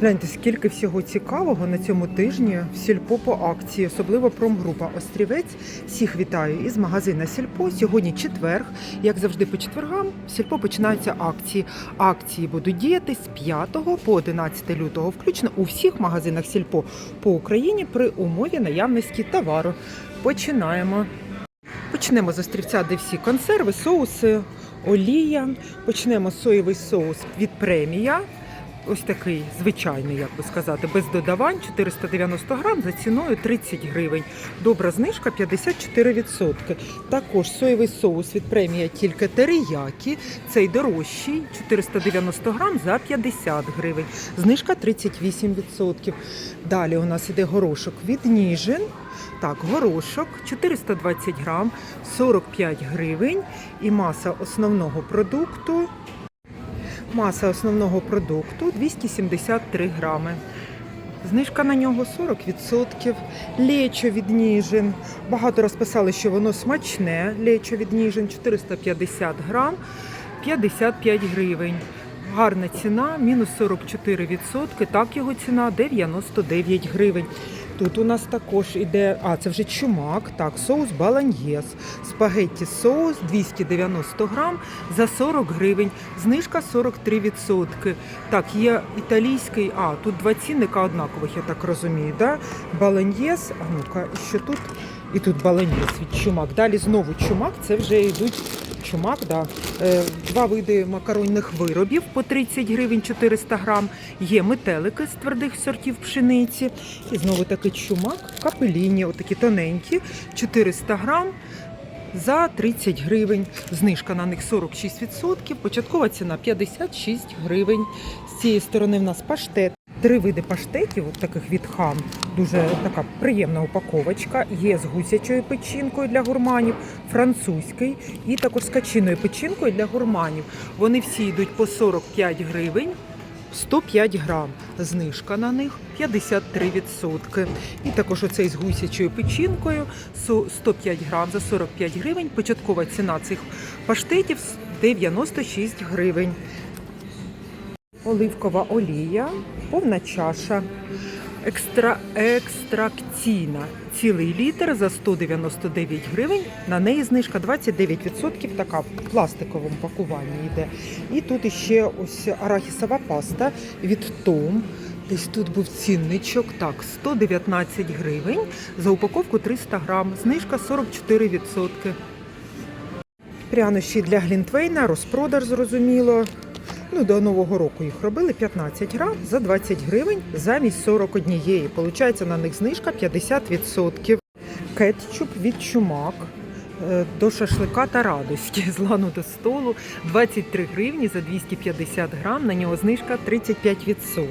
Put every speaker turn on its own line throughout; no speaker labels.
Гляньте, скільки всього цікавого на цьому тижні в сільпо по акції, особливо промгрупа Острівець. Всіх вітаю із магазина Сільпо. Сьогодні четверг. Як завжди, по четвергам сільпо починаються акції. Акції будуть діяти з 5 по 11 лютого, включно у всіх магазинах Сільпо по Україні при умові наявності товару. Починаємо. Почнемо з острівця, де всі консерви, соуси, олія. Почнемо соєвий соус від премія. Ось такий звичайний, як би сказати, без додавань 490 грам за ціною 30 гривень. Добра знижка 54%. Також соєвий соус від премія тільки териякі. Цей дорожчий 490 грам за 50 гривень. Знижка 38%. Далі у нас іде горошок від Ніжин. Так, горошок 420 грам, 45 гривень. І маса основного продукту. Маса основного продукту 273 грами. Знижка на нього 40%. Лечо від Ніжин. Багато розписали, що воно смачне. Лечо від Ніжин 450 грам, 55 гривень. Гарна ціна, мінус 44%. Так його ціна 99 гривень. Тут у нас також іде, а це вже чумак, так, соус баланьєс, спагетті соус 290 грам за 40 гривень, знижка 43%. Так, є італійський, а тут два цінника однакових, я так розумію. Да? Баланьєс, а ну-ка, що тут? І тут баланьєс від чумак. Далі знову чумак, це вже йдуть чумак, да. Е, два види макаронних виробів по 30 гривень 400 грам. Є метелики з твердих сортів пшениці. І знову таки чумак, капеліні, отакі тоненькі, 400 грам. За 30 гривень. Знижка на них 46%. Початкова ціна 56 гривень. З цієї сторони в нас паштет. Три види паштетів, таких від хам. Дуже така приємна упаковочка. Є з гусячою печінкою для гурманів, французький і також з качиною печінкою для гурманів. Вони всі йдуть по 45 гривень. 105 грам. Знижка на них 53%. І також оцей з гусячою печінкою со- 105 грам за 45 гривень. Початкова ціна цих паштетів 96 гривень. Оливкова олія, повна чаша. Екстра, екстракційна. Цілий літр за 199 гривень. На неї знижка 29%, така в пластиковому пакуванні йде. І тут іще ось арахісова паста від Том. Десь тут був цінничок. Так, 119 гривень. За упаковку 300 грам. Знижка 44%. Прянощі для Глінтвейна, розпродаж зрозуміло. Ну, до Нового року їх робили 15 грам за 20 гривень замість 41. Получається на них знижка 50%. Кетчуп від чумак е, до шашлика та радості з лану до столу 23 гривні за 250 грам. На нього знижка 35%.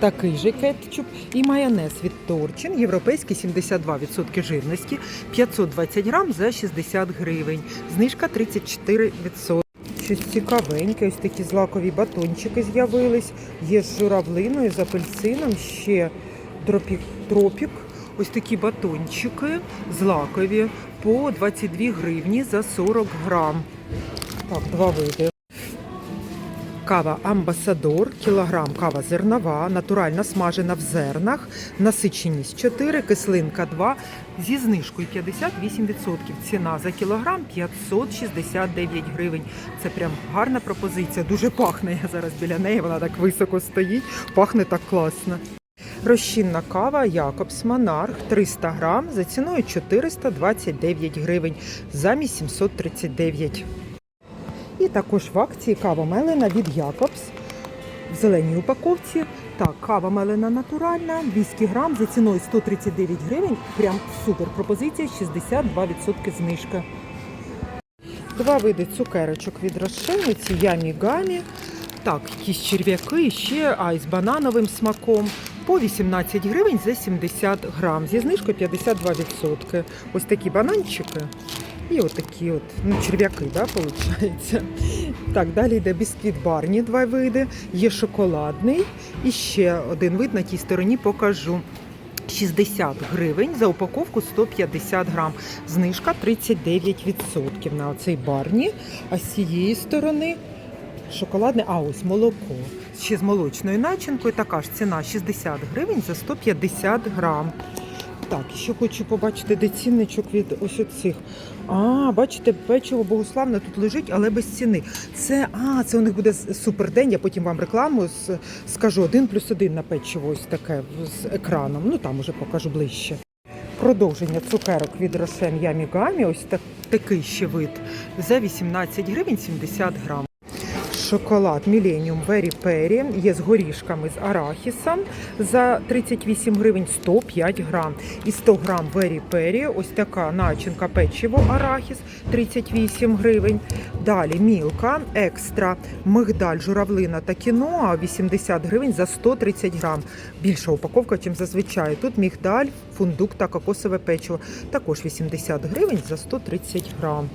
Такий же кетчуп і майонез від Торчин, європейський 72% жирності, 520 грам за 60 гривень. Знижка 34%. Щось цікавеньке, ось такі злакові батончики з'явились. Є з журавлиною, з апельсином, ще тропік, тропік. Ось такі батончики злакові по 22 гривні за 40 грам. Так, два види. Кава Амбасадор, кілограм кава зернова, натуральна смажена в зернах, насиченість 4, кислинка 2, зі знижкою 58%. Ціна за кілограм 569 гривень. Це прям гарна пропозиція. Дуже пахне. Я зараз біля неї, вона так високо стоїть, пахне так класно. Розчинна кава Якобс Монарх 300 грам за ціною 429 гривень замість 739. І також в акції кава мелена від Якобс в зеленій упаковці. Так, кава мелена натуральна, 200 грам за ціною 139 гривень. Прям супер пропозиція, 62% знижка. Два види цукерочок від розшивниці, ямі гамі. Так, якісь черв'яки, ще а із банановим смаком. По 18 гривень за 70 грам. Зі знижкою 52%. Ось такі бананчики. І отакі от, ну, черв'яки, да, виходить. Так, далі йде бісквіт барні, два види. Є шоколадний. І ще один вид на тій стороні покажу. 60 гривень за упаковку 150 грам. Знижка 39% на оцей барні. А з цієї сторони шоколадне, а ось молоко. ще з молочною начинкою. Така ж ціна 60 гривень за 150 грам. Так, ще хочу побачити, де цінничок від ось оцих. А, бачите, печиво богославне тут лежить, але без ціни. Це, а, це у них буде супердень. Я потім вам рекламу скажу. Один плюс один на печиво ось таке з екраном. Ну там уже покажу ближче. Продовження цукерок від Рошен Ямі Гамі. Ось так, такий ще вид за 18 гривень 70 грам. Шоколад Millennium Very Perry є з горішками з арахісом за 38 гривень 105 грам. І 100 грам Very Perry, ось така начинка печиво арахіс 38 гривень. Далі мілка екстра, мигдаль, журавлина та кіноа 80 гривень за 130 грам. Більша упаковка, ніж зазвичай. Тут мігдаль, фундук та кокосове печиво. Також 80 гривень за 130 грам.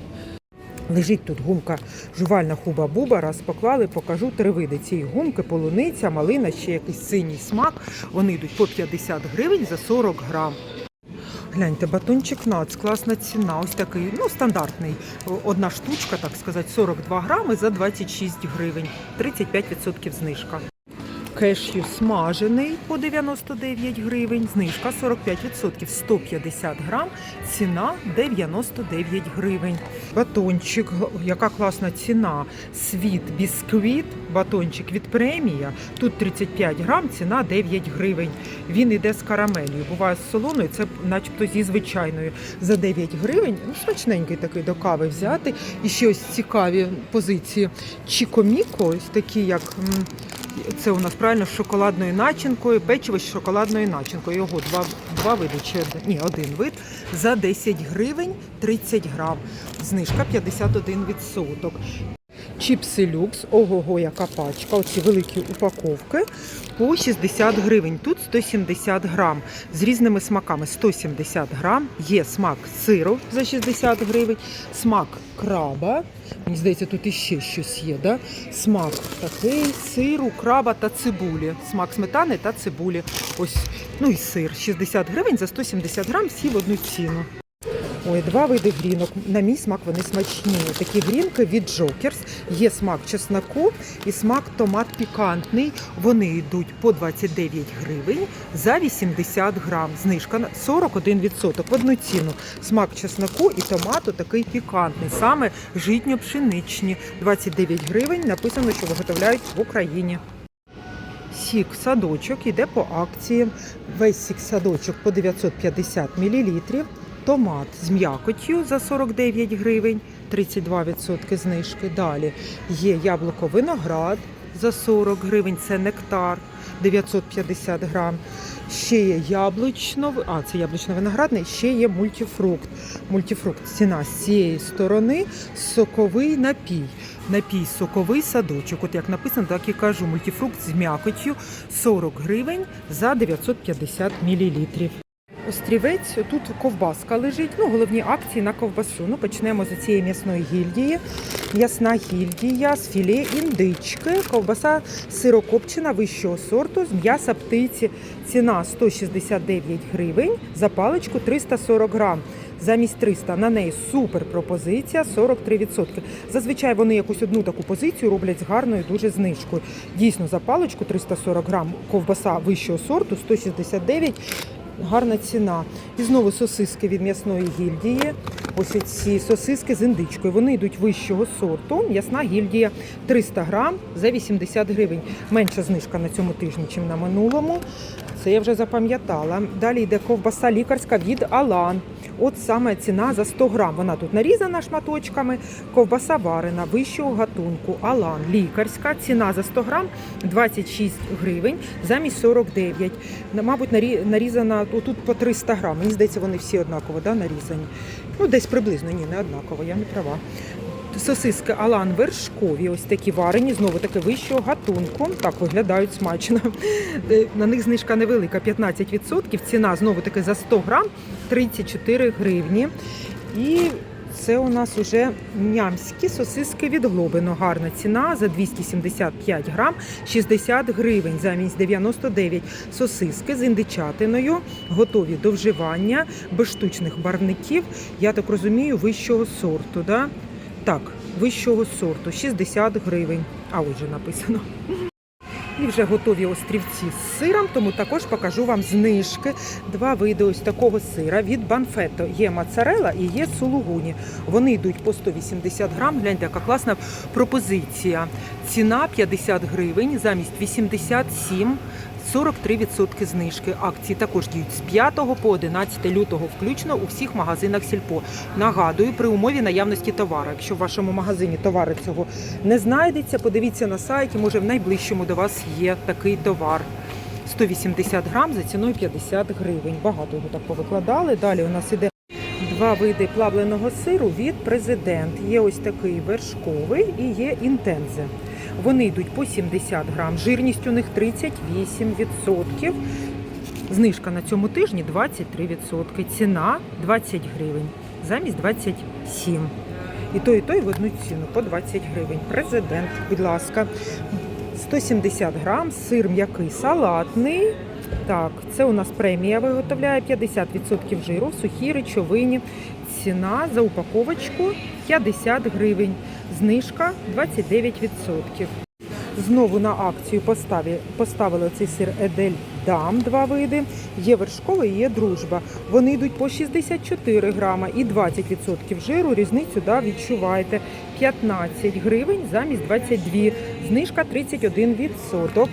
Лежить тут гумка жувальна хуба-буба. Раз поклали, покажу три види цієї гумки, полуниця, малина, ще якийсь синій смак. Вони йдуть по 50 гривень за 40 грам. Гляньте, батончик нац, класна ціна. Ось такий, ну, стандартний. Одна штучка, так сказати, 42 грами за 26 гривень. 35% знижка. Кешю смажений по 99 гривень, знижка 45%, 150 грам, ціна 99 гривень. Батончик, яка класна ціна. Світ бісквіт, батончик від премія. Тут 35 грам, ціна 9 гривень. Він іде з карамелью. Буває з солоною, це начебто зі звичайною. За 9 гривень, ну, смачненький такий до кави взяти. І ще ось цікаві позиції. Чікоміко, ось такі, як. Це у нас правильно з шоколадною начинкою, печиво з шоколадною начинкою. Його два, два види, чи ні, один вид за 10 гривень 30 грам. Знижка 51%. Чіпси люкс, ого-го, яка пачка. Оці великі упаковки по 60 гривень. Тут 170 грам з різними смаками. 170 грам. Є смак сиру за 60 гривень, смак краба. Мені здається, тут іще щось є. Да? Смак такий, сиру, краба та цибулі. Смак сметани та цибулі. Ось, ну і сир. 60 гривень за 170 грам, всі в одну ціну. Ой, два види грінок. На мій смак вони смачні. Такі грінки від Jokers. Є смак чесноку і смак томат пікантний. Вони йдуть по 29 гривень за 80 грам. Знижка на 41% в одну ціну. Смак чесноку і томату такий пікантний, саме житньо-пшеничні. 29 гривень. Написано, що виготовляють в Україні. Сік садочок іде по акції. Весь сік садочок по 950 мл. Томат з м'якоттю за 49 гривень, 32% знижки. Далі є яблуко виноград за 40 гривень, це нектар 950 грам. Ще є яблучно, а це яблучно-виноградний, ще є мультифрукт. Мультифрукт ціна з цієї сторони соковий напій. Напій соковий садочок. От як написано, так і кажу. Мультифрукт з м'якоттю 40 гривень за 950 мл. Острівець, тут ковбаска лежить. Ну, головні акції на ковбасу. Ну, почнемо з цієї м'ясної гільдії. М'ясна гільдія з філе індички, ковбаса сирокопчена вищого сорту з м'яса птиці. Ціна 169 гривень, за паличку 340 грам. Замість 300 на неї супер пропозиція 43%. Зазвичай вони якусь одну таку позицію роблять з гарною дуже знижкою. Дійсно, за паличку 340 грам ковбаса вищого сорту 169 гарна ціна. І знову сосиски від м'ясної гільдії. Ось ці сосиски з індичкою. Вони йдуть вищого сорту. М'ясна гільдія 300 грам за 80 гривень. Менша знижка на цьому тижні, ніж на минулому. Це я вже запам'ятала. Далі йде ковбаса лікарська від Алан. От саме ціна за 100 грам. Вона тут нарізана шматочками. Ковбаса варена вищого гатунку. Алан лікарська. Ціна за 100 грам 26 гривень замість 49. Мабуть, нарізана тут по 300 грам. Мені здається, вони всі однаково да, нарізані. Ну, десь приблизно, ні, не однаково, я не права. Сосиски Алан вершкові, ось такі варені, знову таки вищого гатунку. Так виглядають смачно. Е, На них знижка невелика, 15%. Ціна знову таки за 100 грам 34 гривні. І це у нас уже нямські сосиски від Глобино. Гарна ціна за 275 грам 60 гривень замість 99 сосиски з індичатиною, готові до вживання, без штучних барвників. Я так розумію, вищого сорту. Да? Так, вищого сорту 60 гривень. А отже написано. І вже готові острівці з сиром, тому також покажу вам знижки. Два види ось такого сира від Банфето. Є моцарела і є сулугуні. Вони йдуть по 180 грам. Гляньте, яка класна пропозиція. Ціна 50 гривень замість 87 43% знижки. Акції також діють з 5 по 11 лютого, включно у всіх магазинах Сільпо. Нагадую, при умові наявності товару. Якщо в вашому магазині товари цього не знайдеться, подивіться на сайті, може в найближчому до вас є такий товар. 180 грам за ціною 50 гривень. Багато його так повикладали. Далі у нас іде два види плавленого сиру від президент. Є ось такий вершковий і є інтензе. Вони йдуть по 70 грам. Жирність у них 38%. Знижка на цьому тижні 23%. Ціна 20 гривень замість 27. І той, і той в одну ціну по 20 гривень. Президент, будь ласка. 170 грам, сир м'який салатний. Так, це у нас премія виготовляє 50% жиру в сухій речовині. Ціна за упаковочку 50 гривень. Знижка 29%. Знову на акцію поставі, поставили цей сир Едель Дам, два види. Є вершковий, є дружба. Вони йдуть по 64 грама і 20% жиру. Різницю да, відчуваєте. 15 гривень замість 22. Знижка 31%.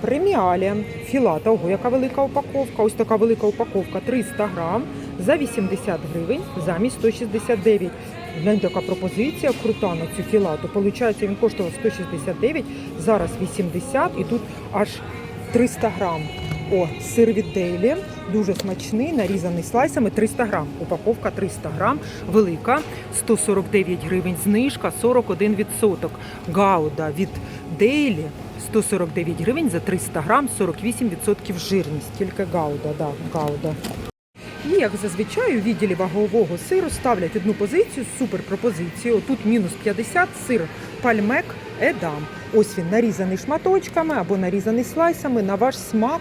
Преміалія філата. Ого, яка велика упаковка. Ось така велика упаковка 300 грам за 80 гривень замість 169. Гляньте, яка пропозиція крута на цю філату. Получається, він коштував 169, зараз 80 і тут аж 300 грам. О, сир від Дейлі, дуже смачний, нарізаний слайсами 300 грам. Упаковка 300 грам, велика, 149 гривень, знижка 41%. Гауда від Дейлі 149 гривень за 300 грам, 48% жирність. Тільки Гауда, да, Гауда. І як зазвичай у відділі вагового сиру ставлять одну позицію з суперпропозицією. Тут мінус 50 сир пальмек Едам. Ось він нарізаний шматочками або нарізаний слайсами на ваш смак.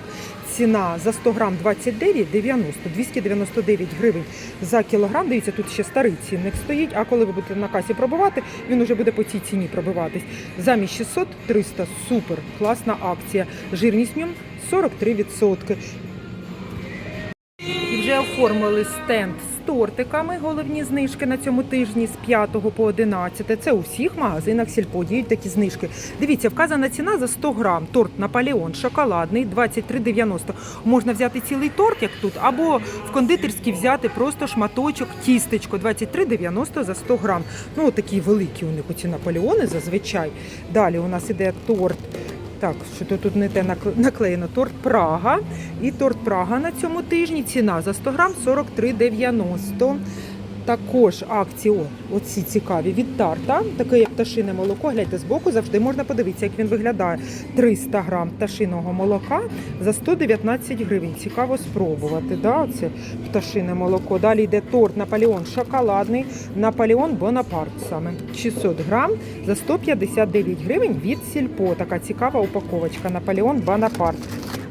Ціна за 100 грам 29,90, 299 гривень за кілограм. Дивіться, тут ще старий цінник стоїть. А коли ви будете на касі пробувати, він уже буде по цій ціні пробиватись. Замість 600 300 супер класна акція. Жирність ньому 43%. Вже оформили стенд з тортиками. Головні знижки на цьому тижні з 5 по 11. Це у всіх магазинах сільпо діють такі знижки. Дивіться, вказана ціна за 100 грам. Торт Наполеон шоколадний 23,90. Можна взяти цілий торт, як тут, або в кондитерській взяти просто шматочок, тістечко 23,90 за 100 грам. Ну, такі великі у них оці Наполеони зазвичай. Далі у нас іде торт. Так, що то тут не те накл- наклеєно. Торт Прага. І торт Прага на цьому тижні. Ціна за 100 грам 43,90. Також акції, о, оці цікаві від тарта, таке як пташине молоко. Гляньте збоку, завжди можна подивитися, як він виглядає. 300 грам пташиного молока за 119 гривень. Цікаво спробувати. Да? Це пташине молоко. Далі йде торт Наполеон шоколадний, Наполеон Бонапарт саме 600 грам за 159 гривень від сільпо. Така цікава упаковочка. Наполеон Бонапарт.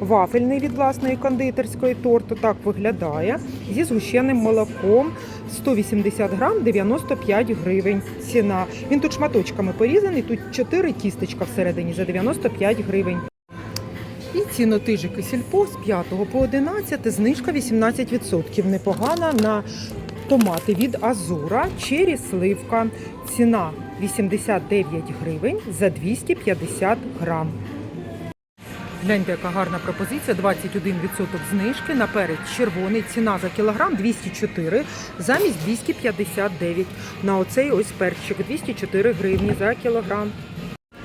Вафельний від власної кондитерської торту так виглядає зі згущеним молоком 180 грам 95 гривень. Ціна. Він тут шматочками порізаний. Тут 4 тістечка всередині за 95 гривень. І цінотижики сільпо з 5 по 11, знижка 18%. Непогана на томати від Азура, чері сливка. Ціна 89 гривень за 250 грам. Гляньте, яка гарна пропозиція. 21% знижки на перець червоний. Ціна за кілограм 204 замість 259. На оцей ось перчик 204 гривні за кілограм.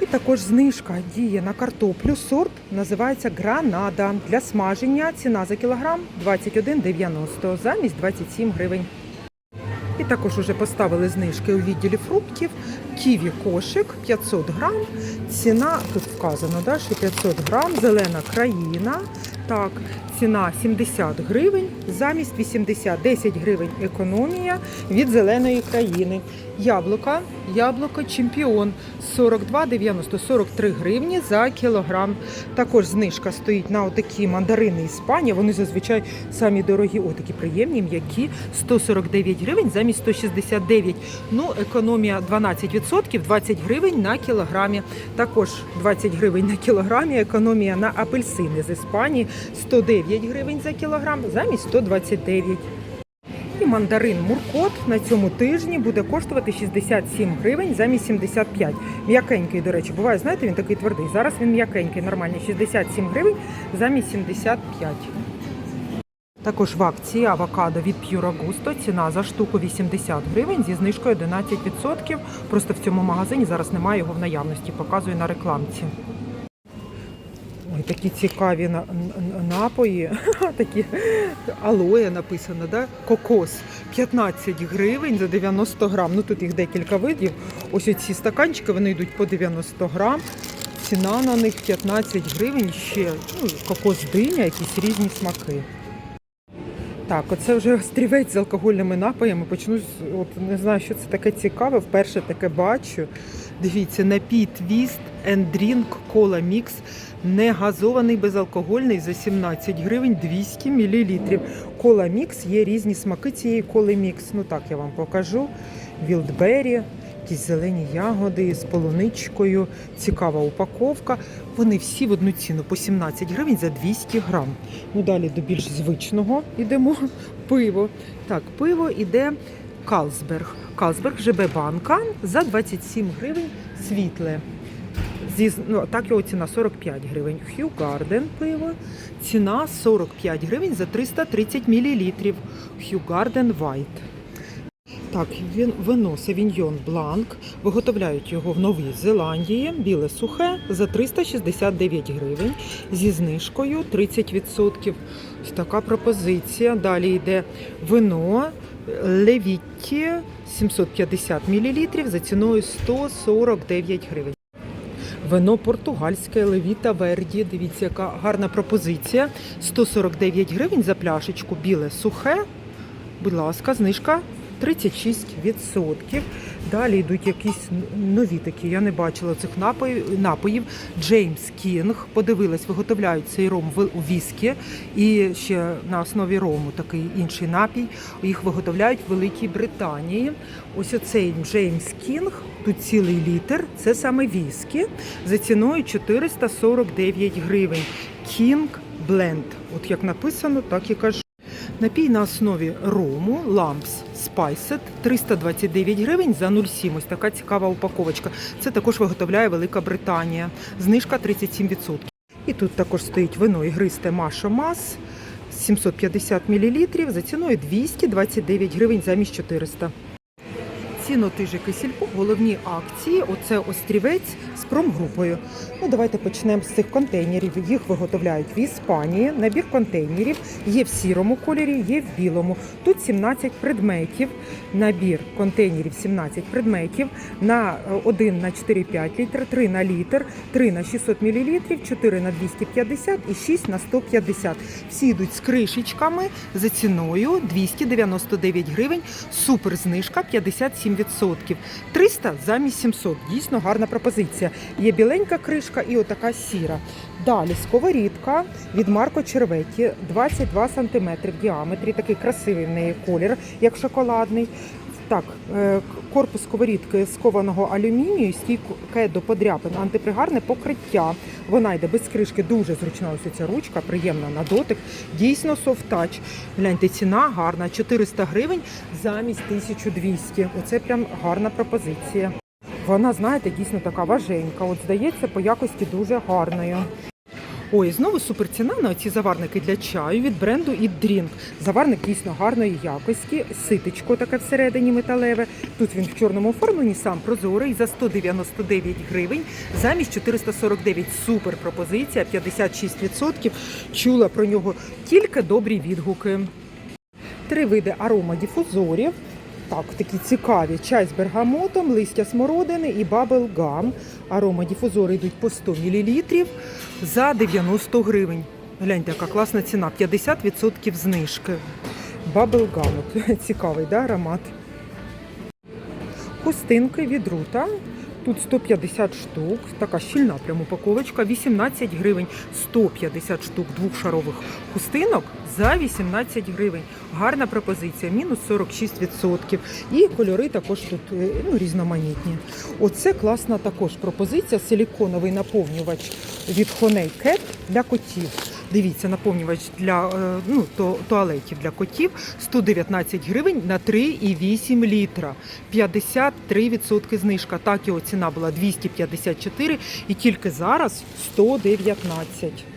І також знижка діє на картоплю. Сорт називається Гранада. Для смаження ціна за кілограм 21,90 замість 27 гривень. І також уже поставили знижки у відділі фруктів. Ківі кошик 500 грам. Ціна тут вказано, да, що 500 грам. Зелена країна. Так, ціна 70 гривень замість 80, 10 гривень економія від зеленої країни. Яблука, яблуко чемпіон 42,90, 43 гривні за кілограм. Також знижка стоїть на отакі мандарини Іспанія. Вони зазвичай самі дорогі, о, такі приємні, м'які 149 гривень замість 169. Ну, економія 12%, 20%, 20 гривень на кілограмі. Також 20 гривень на кілограмі. Економія на апельсини з Іспанії 109 гривень за кілограм замість 129. І мандарин Муркот на цьому тижні буде коштувати 67 гривень замість 75. М'якенький, до речі, буває, знаєте, він такий твердий. Зараз він м'якенький, нормальний. 67 гривень замість 75. Також в акції авокадо від Pure Gusto. Ціна за штуку 80 гривень зі знижкою 11%. Просто в цьому магазині зараз немає його в наявності. Показую на рекламці. Ой, такі цікаві напої. такі алоє написано, да? Кокос 15 гривень за 90 грам. Ну тут їх декілька видів. Ось ці стаканчики вони йдуть по 90 грам. Ціна на них 15 гривень. Ще ну, кокос диня, якісь різні смаки. Так, оце вже острівець з алкогольними напоями. Почну з от не знаю, що це таке цікаве. Вперше таке бачу. Дивіться, напій твіст and drink кола мікс. Негазований безалкогольний за 17 гривень 200 мл. Кола мікс є різні смаки цієї коли мікс. Ну так я вам покажу. Вілдбері, якісь зелені ягоди з полуничкою, цікава упаковка. Вони всі в одну ціну по 17 гривень за 200 грам. Ну далі до більш звичного йдемо. Пиво. Так, пиво іде Калсберг. Калсберг ЖБ банка за 27 гривень світле. Зі, ну, так його ціна 45 гривень. Хью Гарден пиво. Ціна 45 гривень за 330 мл. Хью Гарден White. Так, він вино Савіньйон Бланк. Виготовляють його в Новій Зеландії. Біле сухе за 369 гривень зі знижкою 30%. Ось така пропозиція. Далі йде вино Левітті 750 мл за ціною 149 гривень. Вино португальське Левіта Верді. Дивіться, яка гарна пропозиція. 149 гривень за пляшечку. Біле сухе. Будь ласка, знижка 36%. Далі йдуть якісь нові такі. Я не бачила цих напоїв. Джеймс Кінг. Подивилась, виготовляють цей ром у віскі. І ще на основі рому такий інший напій. Їх виготовляють в Великій Британії. Ось оцей Джеймс Кінг. Тут цілий літр. Це саме віскі. За ціною 449 гривень. Кінг Бленд. От як написано, так і кажу. Напій на основі рому Lamps Spiced 329 гривень за 0,7. Ось така цікава упаковочка. Це також виготовляє Велика Британія. Знижка 37%. І тут також стоїть вино ігристе Маша Мас 750 мл за ціною 229 гривень замість 400. Сінотижики кисільку, головні акції. Оце острівець з промгрупою. Ну, Давайте почнемо з цих контейнерів. Їх виготовляють в Іспанії. Набір контейнерів є в сірому кольорі, є в білому. Тут 17 предметів. Набір контейнерів 17 предметів. На е, 1 на 4,5 літр, 3 на літр, 3 на 600 мл, 4 на 250 і 6 на 150. Всі йдуть з кришечками за ціною 299 гривень. Супер знижка 57 8%. 300 замість 700. Дійсно гарна пропозиція. Є біленька кришка і отака сіра. Далі сковорідка від Марко Черветі 22 см в діаметрі. Такий красивий в неї колір, як шоколадний. Так, е, корпус сковорідки з кованого алюмінію, стійке до подряпин, антипригарне покриття. Вона йде без кришки, дуже зручна ось ця ручка, приємна на дотик. Дійсно софт-тач. Гляньте, ціна гарна, 400 гривень замість 1200. Оце прям гарна пропозиція. Вона, знаєте, дійсно така важенька. От здається, по якості дуже гарною. Ой, знову суперціна на ці заварники для чаю від бренду Drink. Заварник дійсно гарної якості, ситечко таке всередині металеве. Тут він в чорному оформленні, сам прозорий за 199 гривень, замість 449. Супер пропозиція, 56%. Чула про нього тільки добрі відгуки. Три види аромадіфузорів. Так, такі цікаві. Чай з бергамотом, листя смородини і бабел гам. Аромадіфузори йдуть по 100 мл за 90 гривень. Гляньте, яка класна ціна. 50% знижки. Бабел гам. Цікавий да, аромат. Хустинки від рута. Тут 150 штук, така щільна прям упаковочка, 18 гривень, 150 штук двохшарових хустинок за 18 гривень. Гарна пропозиція, мінус 46%. І кольори також тут е, ну, різноманітні. Оце класна також пропозиція. Силіконовий наповнювач від Honey Cat для котів. Дивіться, наповнювач для е, ну, туалетів для котів 119 гривень на 3,8 літра. 53% знижка. Так його ціна була 254 і тільки зараз 119.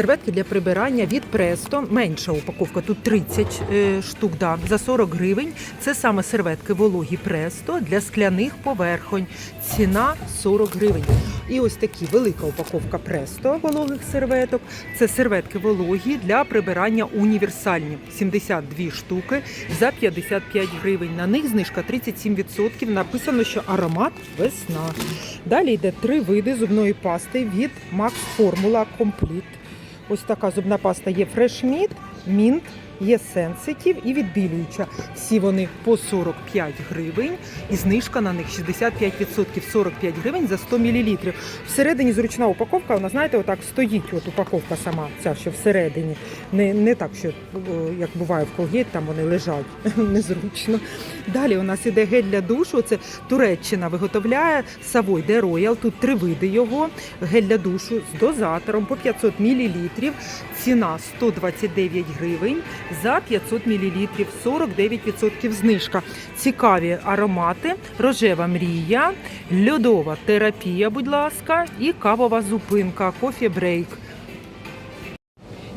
Серветки для прибирання від Престо. Менша упаковка, тут 30 е, штук да, за 40 гривень. Це саме серветки вологі Престо для скляних поверхонь. Ціна 40 гривень. І ось такі велика упаковка Престо вологих серветок. Це серветки вологі для прибирання універсальні. 72 штуки за 55 гривень. На них знижка 37%. Написано, що аромат весна. Далі йде три види зубної пасти від Max Formula Complete. Ось така зубна паста є Meat, Mint, є Sensitive і відбілююча. Всі вони по 45 гривень і знижка на них 65%, 45 гривень за 100 мл. Всередині зручна упаковка, вона, знаєте, отак стоїть от упаковка сама, ця, що всередині. Не, не так, що як буває в Colgate, там вони лежать незручно. Далі у нас іде гель для душу. Це Туреччина виготовляє Savoy de Royal. Тут три види його. Гель для душу з дозатором по 500 мл. Ціна 129 гривень за 500 мл. 49% знижка. Цікаві аромати, рожева мрія, льодова терапія, будь ласка, і кавова зупинка, кофі брейк.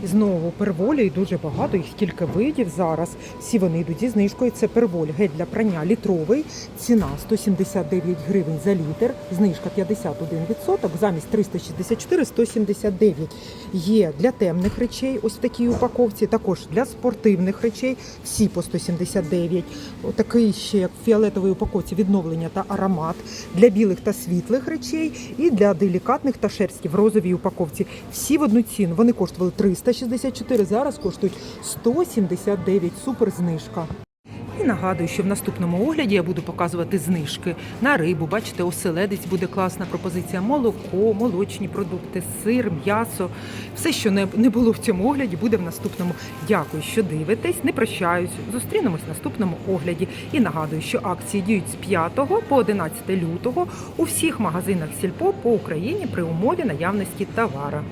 Знову перволі, і дуже багато, їх кілька видів зараз. Всі вони йдуть зі знижкою. Це перволь, гель для прання літровий, ціна 179 гривень за літр, знижка 51%, замість 364 179. Є для темних речей, ось в такій упаковці, також для спортивних речей, всі по 179. Такий ще як в фіолетовій упаковці відновлення та аромат для білих та світлих речей і для делікатних та шерсті в розовій упаковці. Всі в одну ціну. Вони коштували 364, зараз коштують 179. Супер знижка. І нагадую, що в наступному огляді я буду показувати знижки на рибу. Бачите, оселедець буде класна пропозиція. Молоко, молочні продукти, сир, м'ясо. Все, що не, було в цьому огляді, буде в наступному. Дякую, що дивитесь. Не прощаюсь. Зустрінемось в наступному огляді. І нагадую, що акції діють з 5 по 11 лютого у всіх магазинах Сільпо по Україні при умові наявності товара.